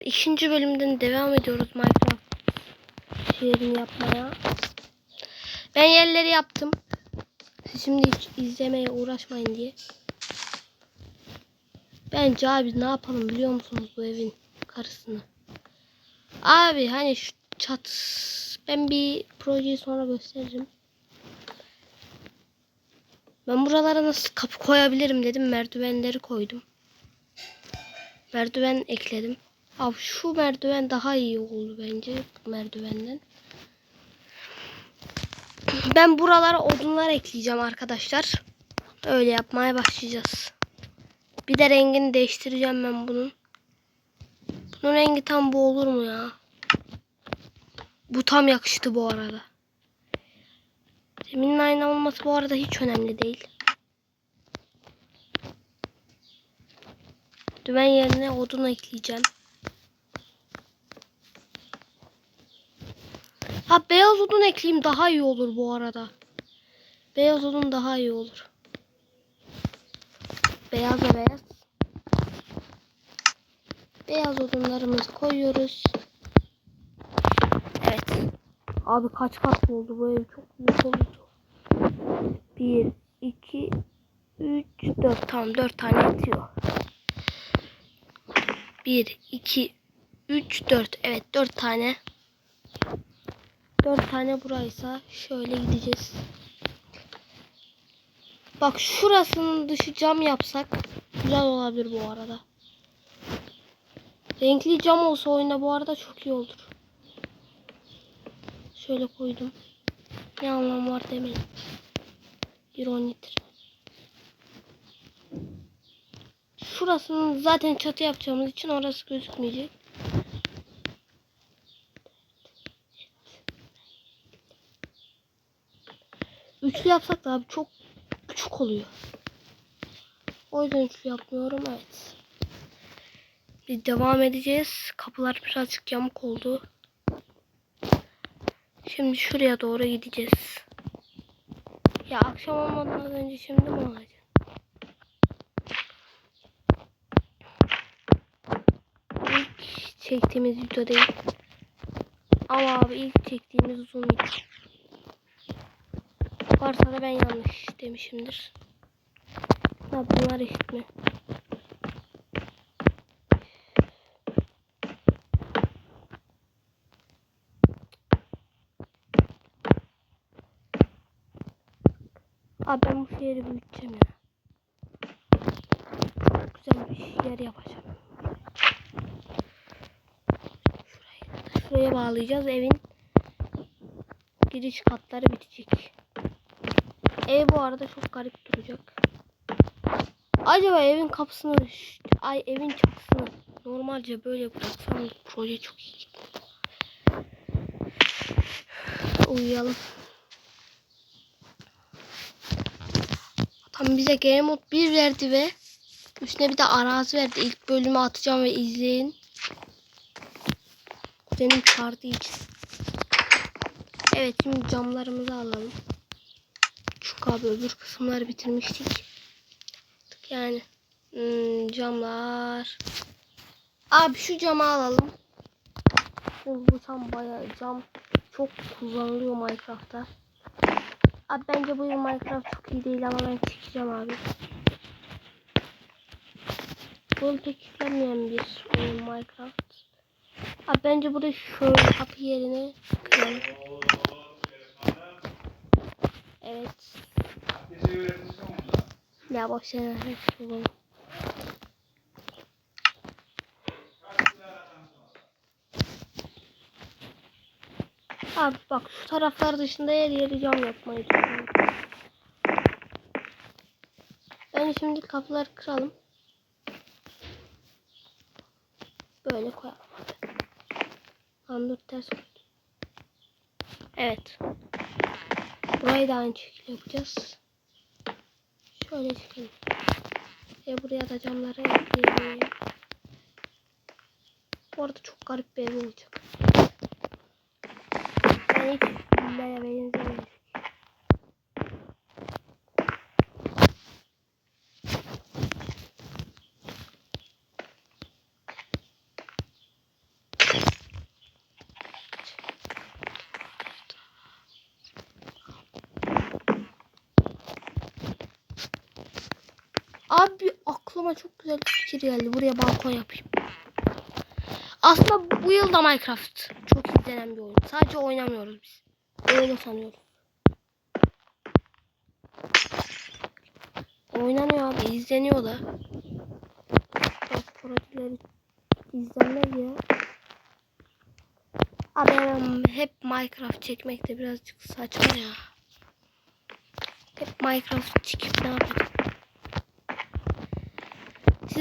İkinci bölümden devam ediyoruz Minecraft şehrini yapmaya. Ben yerleri yaptım. Siz şimdi hiç izlemeye uğraşmayın diye. Bence abi ne yapalım biliyor musunuz bu evin karısını? Abi hani şu çat ben bir projeyi sonra gösteririm. Ben buralara nasıl kapı koyabilirim dedim. Merdivenleri koydum. Merdiven ekledim. Abi şu merdiven daha iyi oldu bence merdivenden. Ben buralara odunlar ekleyeceğim arkadaşlar. Öyle yapmaya başlayacağız. Bir de rengini değiştireceğim ben bunun. Bunun rengi tam bu olur mu ya? Bu tam yakıştı bu arada. Zeminin aynı olması bu arada hiç önemli değil. Dümen yerine odun ekleyeceğim. Ha beyaz odun ekleyeyim daha iyi olur bu arada. Beyaz odun daha iyi olur. Beyaz da beyaz. Beyaz odunlarımızı koyuyoruz. Evet. Abi kaç kat oldu bu ev çok büyük oldu. 1, 2, 3, 4. Tamam 4 tane yetiyor. 1, 2, 3, 4. Evet 4 tane. 4 tane buraysa şöyle gideceğiz. Bak şurasının dışı cam yapsak güzel olabilir bu arada. Renkli cam olsa oyunda bu arada çok iyi olur. Şöyle koydum. Ne anlam var demeyin. Bir 10 litre. Şurasının zaten çatı yapacağımız için orası gözükmeyecek. Üçlü yapsak da abi çok küçük oluyor. O yüzden üçlü yapmıyorum. Evet. Biz devam edeceğiz. Kapılar birazcık yamuk oldu. Şimdi şuraya doğru gideceğiz. Ya akşam olmadan önce şimdi mi olacak? İlk çektiğimiz video değil. Ama abi ilk çektiğimiz uzun video. Varsa da ben yanlış demişimdir. Ha bunlar eşit mi? Abi ben bu şehri büyüteceğim ya. Çok güzel bir yer yapacağım. Şurayı şuraya bağlayacağız. Evin giriş katları bitecek. Ev bu arada çok garip duracak. Acaba evin kapısını, ay evin çatısını normalce böyle bıraksam proje çok iyi. Uyuyalım. Tam bize Game Mode 1 verdi ve üstüne bir de arazi verdi. İlk bölümü atacağım ve izleyin. Benim çağırdığı için. Evet şimdi camlarımızı alalım. Abi öbür kısımları bitirmiştik. Yani hmm, camlar. Abi şu camı alalım. Çünkü bu tam bayağı cam çok kullanılıyor Minecraft'ta. Abi bence bu yıl Minecraft çok iyi değil ama ben çekeceğim abi. Bu yıl pek yüklenmeyen bir oyun Minecraft. Abi bence burada şöyle kapı yerine kıralım. Ya boş bulalım. Abi bak şu taraflar dışında yer yeri cam yapmayı düşünüyorum. Ben şimdi kapıları kıralım. Böyle koyalım. Lan ters koydum. Evet. Burayı da aynı şekilde yapacağız. Şöyle çıkalım. Ve buraya da camları ekleyelim. Bu arada çok garip bir ev olacak. Ben hiç villaya benzemiyor. Aklıma çok güzel bir fikir geldi. Buraya balkon yapayım. Aslında bu yılda Minecraft çok izlenen bir oyun. Sadece oynamıyoruz biz. Öyle sanıyoruz. Oynanıyor abi. izleniyor da. Bak projeleri izlenmez ya. Abi hemen hep Minecraft çekmek de birazcık saçma ya. Hep Minecraft çekip ne yapacağım?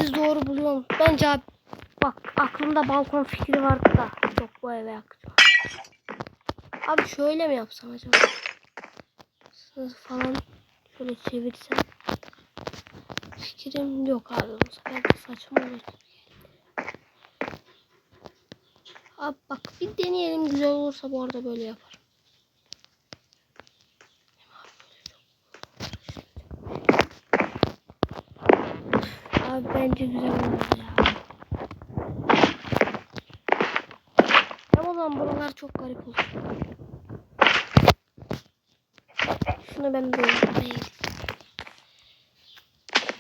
Siz doğru buluyor musunuz? Bence abi bak aklımda balkon fikri vardı da yok bu eve yakacağım. Abi şöyle mi yapsam acaba? Sınıf falan şöyle çevirsem. Fikrim yok abi. Bu sefer saçma olur. Abi bak bir deneyelim güzel olursa bu arada böyle yaparım. Bence güzel oldu ya. Ama o zaman buralar çok garip olur. Şunu ben böyle yapmayayım.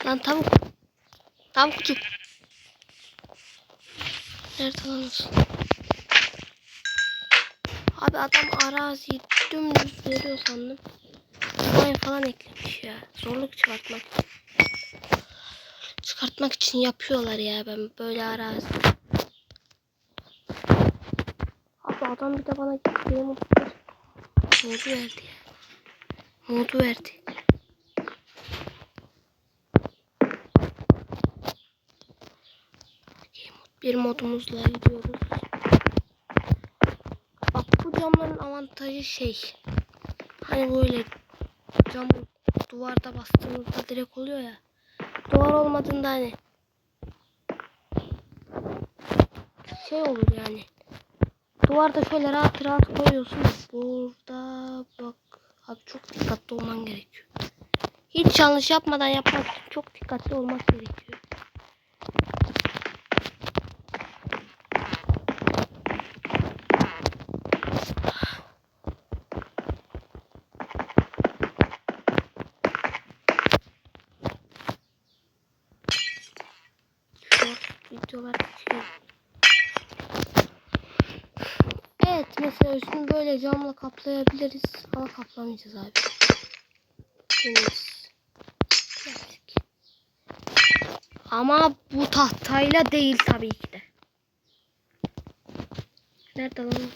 Lan tavuk. Tavukçuk. Nerede lan? Abi adam araziyi dümdüz veriyor sandım. Mayın falan eklemiş ya. Zorluk çıkartmak. Çıkartmak için yapıyorlar ya ben böyle arazi. Abi adam bir de bana of modu verdi ya. Modu verdi. Bir modumuzla gidiyoruz. Bak bu camların avantajı şey. Hani böyle cam duvarda bastığımızda direkt oluyor ya. Duvar olmadığında hani şey olur yani. Duvarda şöyle rahat rahat koyuyorsun. Burada bak abi çok dikkatli olman gerekiyor. Hiç yanlış yapmadan yapmak çok dikkatli olmak gerekiyor. Short videolar çıkıyor. Evet mesela böyle camla kaplayabiliriz ama kaplamayacağız abi. Deniz. Ama bu tahtayla değil tabii ki de. Nerede lan?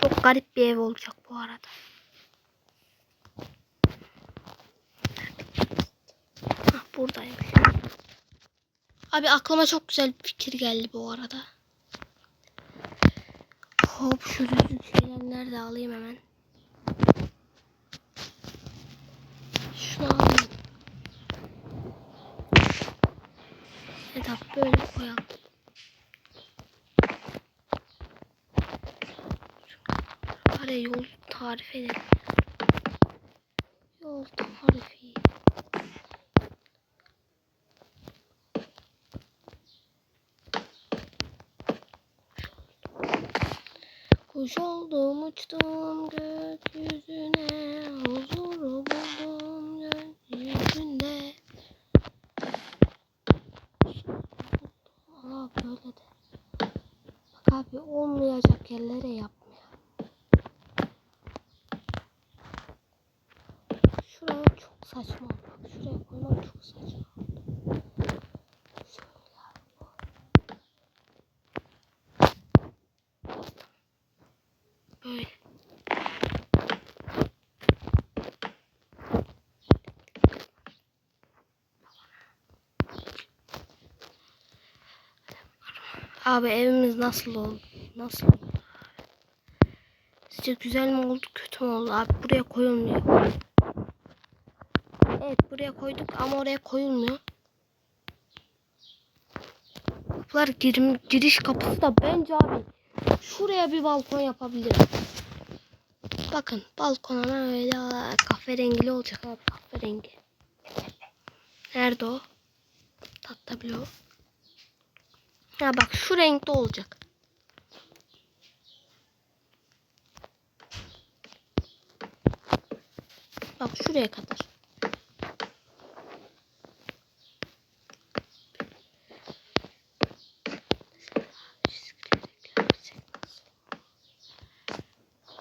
Çok garip bir ev olacak bu arada. Hah buradaymış. Abi aklıma çok güzel bir fikir geldi bu arada. Hop şu şeyler nerede alayım hemen. Şunu alayım. Abi böyle koyalım. Araya yol tarif edelim. Yol tarifi. Kuş oldum uçtum gökyüzüne Huzuru buldum gökyüzünde Aa böyle de Bak abi olmayacak yerlere yapmıyor Şuraya çok saçma Bak şuraya koymam çok saçma Şöyle abi. Böyle Abi evimiz nasıl oldu? Nasıl oldu? Sizce güzel mi oldu, kötü mü oldu? Abi buraya koyulmuyor. Evet buraya koyduk ama oraya koyulmuyor. Kapılar girim, giriş kapısı da bence abi şuraya bir balkon yapabilirim. Bakın balkona öyle kahverengili olacak abi kahverengi. Nerede o? Tahta bloğu. Ha bak şu renkte olacak. Bak şuraya kadar.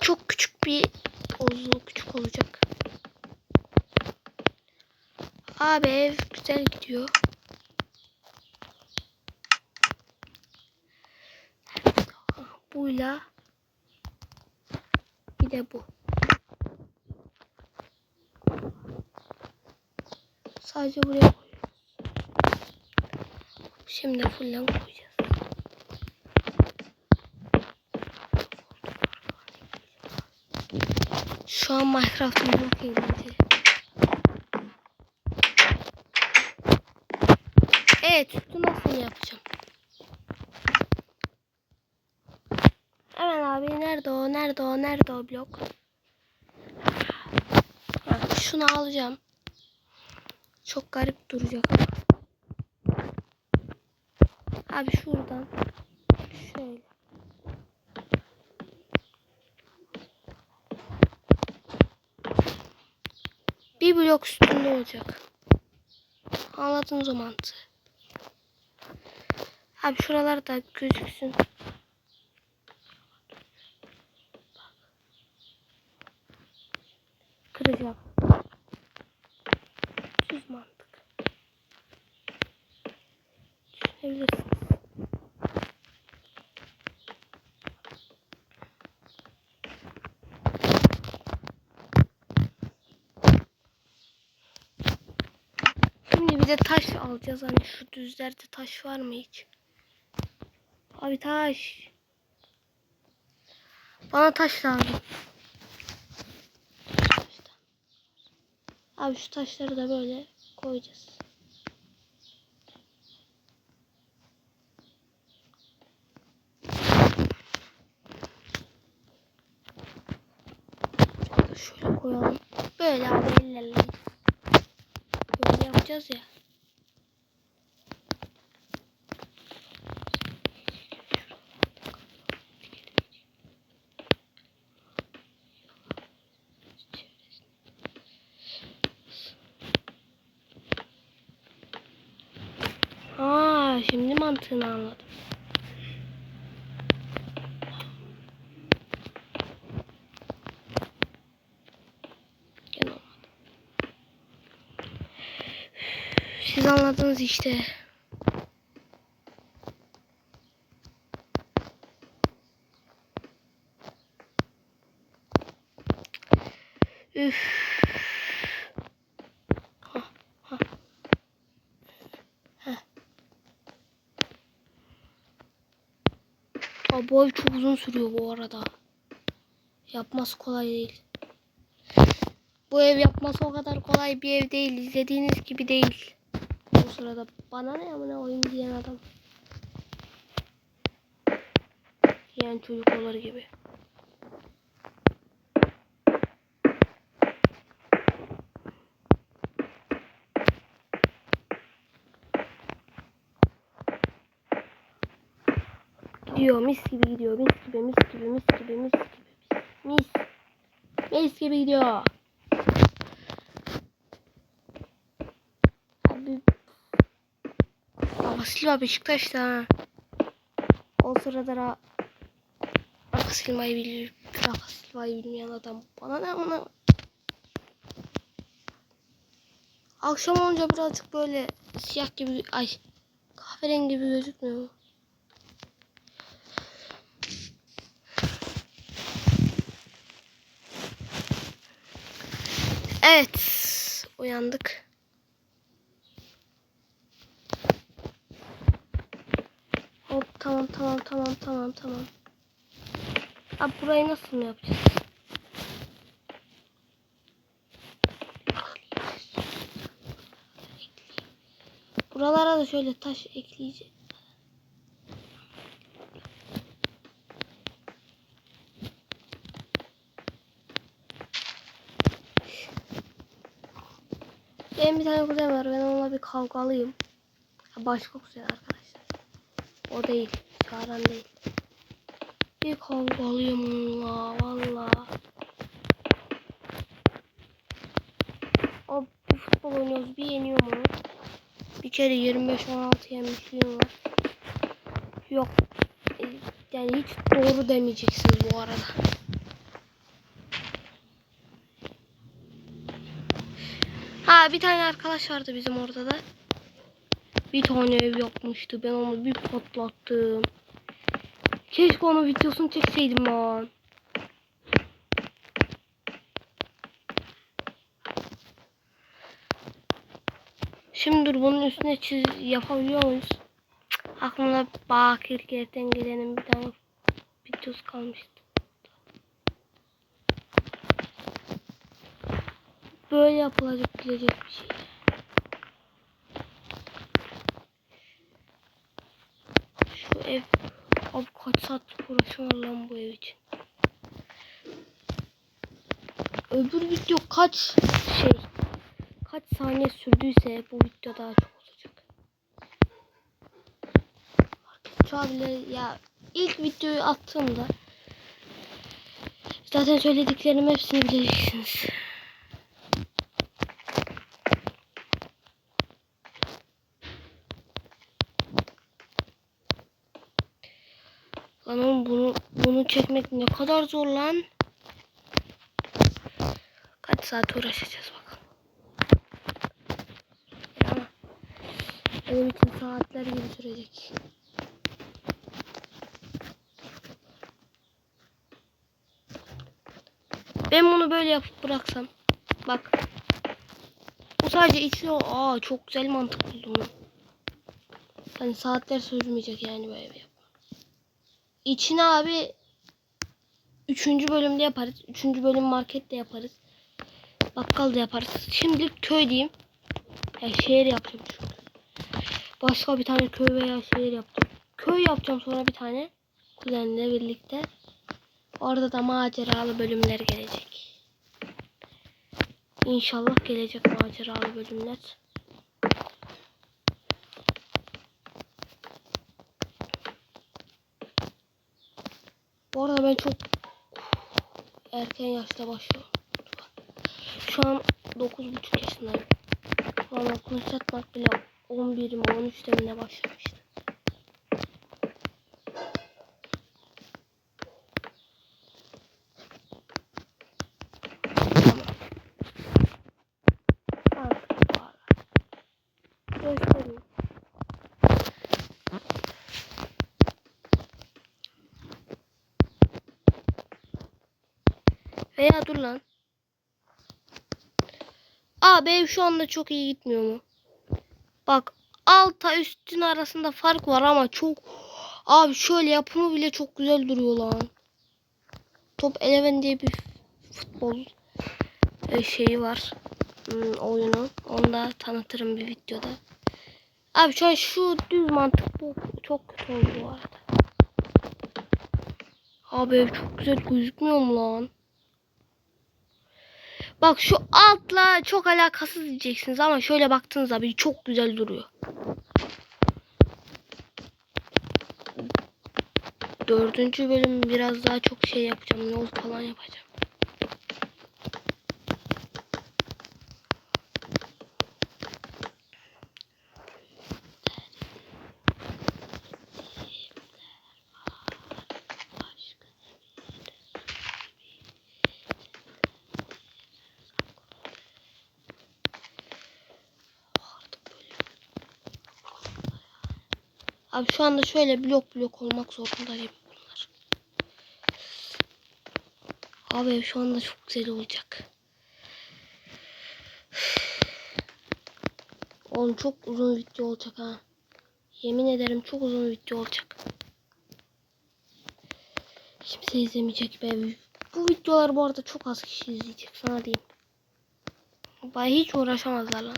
Çok küçük bir uzunluğu küçük olacak. Abi ev güzel gidiyor. Buyla bir de bu. Sadece buraya koyuyoruz. Şimdi fullen koyacağız. Şu an Minecraft'ın çok eğlenceli. Evet, sütü nasıl yapacağım? Hemen abi nerede o? Nerede o? Blok? Ha, şunu alacağım. Çok garip duracak. Abi şuradan şöyle. Bir blok üstünde olacak. Anladınız o mantığı. Abi şuralar da gözüksün. Kıracağım. Düz mantık. Düşünebilirsiniz. Şimdi bir de taş alacağız. Hani şu düzlerde taş var mı hiç? Abi taş. Bana taş lazım. Abi şu taşları da böyle koyacağız. Şöyle koyalım. Böyle abi ellerle. Böyle yapacağız ya. Aa, şimdi mantığını anladım. Siz anladınız işte. Üf. Ha, ha. Aa, bu ev çok uzun sürüyor bu arada. Yapması kolay değil. Bu ev yapması o kadar kolay bir ev değil. İzlediğiniz gibi değil. O sırada bana ne amına oyun diyen adam. Diyen çocuk olur gibi. Gidiyor mis gibi gidiyor mis gibi mis gibi mis gibi mis gibi mis mis gibi gidiyor. Abi Baba Silva Beşiktaş'ta ha. O sırada Ra Rafa Silva'yı bilir. Rafa Silva'yı bilmeyen adam. Bana ne ona. Akşam olunca birazcık böyle siyah gibi ay kahverengi gibi gözükmüyor mu? Evet. Uyandık. Hop tamam tamam tamam tamam tamam. Abi burayı nasıl mı yapacağız? Buralara da şöyle taş ekleyeceğim. Benim bir tane kuzen var. Ben onunla bir kavgalıyım. Başka kuzen arkadaşlar. O değil. Çağıran değil. Bir kavgalıyım onunla. Valla. O bir futbol oynuyoruz. Bir yeniyorum onu. Bir kere 25-16 yenmişliğim var. Yok. e, Yani hiç doğru demeyeceksiniz bu arada. Bir tane arkadaş vardı bizim orada da. Bir tane ev yapmıştı. Ben onu bir patlattım. Keşke onun videosunu çekseydim lan. Şimdi dur bunun üstüne çiz yapabiliyor muyuz? Aklımda Bakir Kertenkele'nin bir tane videosu kalmıştı. Böyle yapılacak bilecek bir şey. Şu ev abi kaç saat uğraşıyorum lan bu ev için. Öbür video kaç şey kaç saniye sürdüyse bu video daha çok olacak. Şu abiler ya ilk videoyu attığımda zaten söylediklerimin hepsini bileceksiniz. Lan oğlum bunu bunu çekmek ne kadar zor lan. Kaç saat uğraşacağız bakalım. Ama benim için saatler gibi sürecek. Ben bunu böyle yapıp bıraksam. Bak. Bu sadece içi o. Aa çok güzel mantık buldum. lan. Hani saatler sürmeyecek yani böyle yapma. İçine abi Üçüncü bölümde yaparız. Üçüncü bölüm markette yaparız. Bakkal da yaparız. Şimdilik köy diyeyim. Ya şehir yapacağım çünkü. Başka bir tane köy veya şehir yapacağım. Köy yapacağım sonra bir tane. Kuzenle birlikte. Orada da maceralı bölümler gelecek. İnşallah gelecek maceralı bölümler. Bu arada ben çok erken yaşta başlıyorum. Şu an 9,5 yaşındayım. Şu an okula çatmak bile 11 mi 13'te mi ne başlamıştı. Tamam. Artık bu ara. Göstereyim. Veya dur lan. Abi şu anda çok iyi gitmiyor mu? Bak alta üstün arasında fark var ama çok abi şöyle yapımı bile çok güzel duruyor lan. Top Eleven diye bir futbol e, şeyi var. Hmm, oyunu. Onu da tanıtırım bir videoda. Abi şu an şu düz mantık bu. Çok kötü oldu bu arada. Abi çok güzel gözükmüyor mu lan? Bak şu altla çok alakasız diyeceksiniz ama şöyle baktığınız abi çok güzel duruyor. Dördüncü bölüm biraz daha çok şey yapacağım. Yol falan yapacağım. Abi şu anda şöyle blok blok olmak zorundayım bunlar. Abi şu anda çok güzel olacak. Oğlum çok uzun video olacak ha. Yemin ederim çok uzun video olacak. Kimse izlemeyecek be. Bu videolar bu arada çok az kişi izleyecek sana diyeyim. Bay hiç uğraşamazlar lan.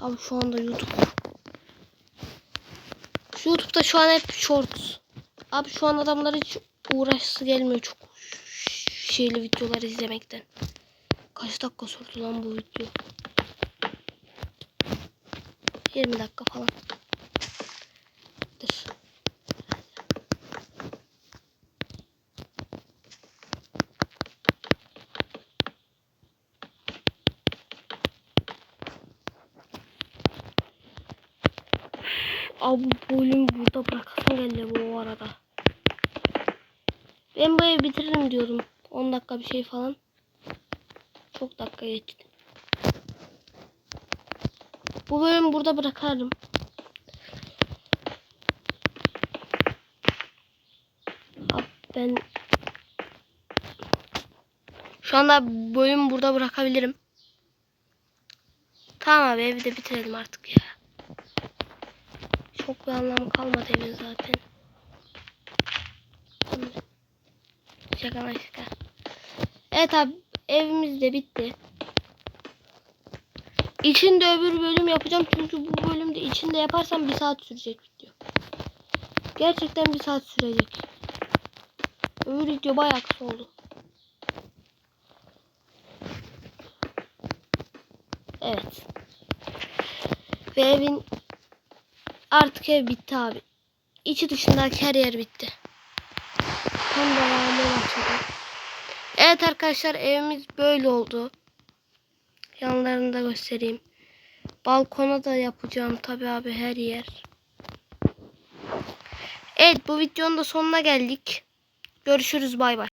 Abi şu anda YouTube YouTube'da şu an hep shorts. Abi şu an adamlar hiç uğraşsı gelmiyor çok şeyli videolar izlemekten. Kaç dakika sürdü lan bu video? 20 dakika falan. Abi bu bölümü burada bırakasım geldi bu arada. Ben bu evi bitiririm diyordum. 10 dakika bir şey falan. Çok dakika geçti. Bu bölümü burada bırakarım. Abi ben şu anda bölümü burada bırakabilirim. Tamam abi evi de bitirelim artık ya. Çok bir anlamı kalmadı evin zaten. Şaka lan şaka. Evet abi evimiz de bitti. İçinde öbür bölüm yapacağım çünkü bu bölümde içinde yaparsam bir saat sürecek video. Gerçekten bir saat sürecek. Öbür video bayağı kısa oldu. Evet. Ve evin artık ev bitti abi. İçi dışındaki her yer bitti. Tam da başladı. Evet arkadaşlar evimiz böyle oldu. Yanlarını da göstereyim. Balkona da yapacağım tabi abi her yer. Evet bu videonun da sonuna geldik. Görüşürüz bay bay.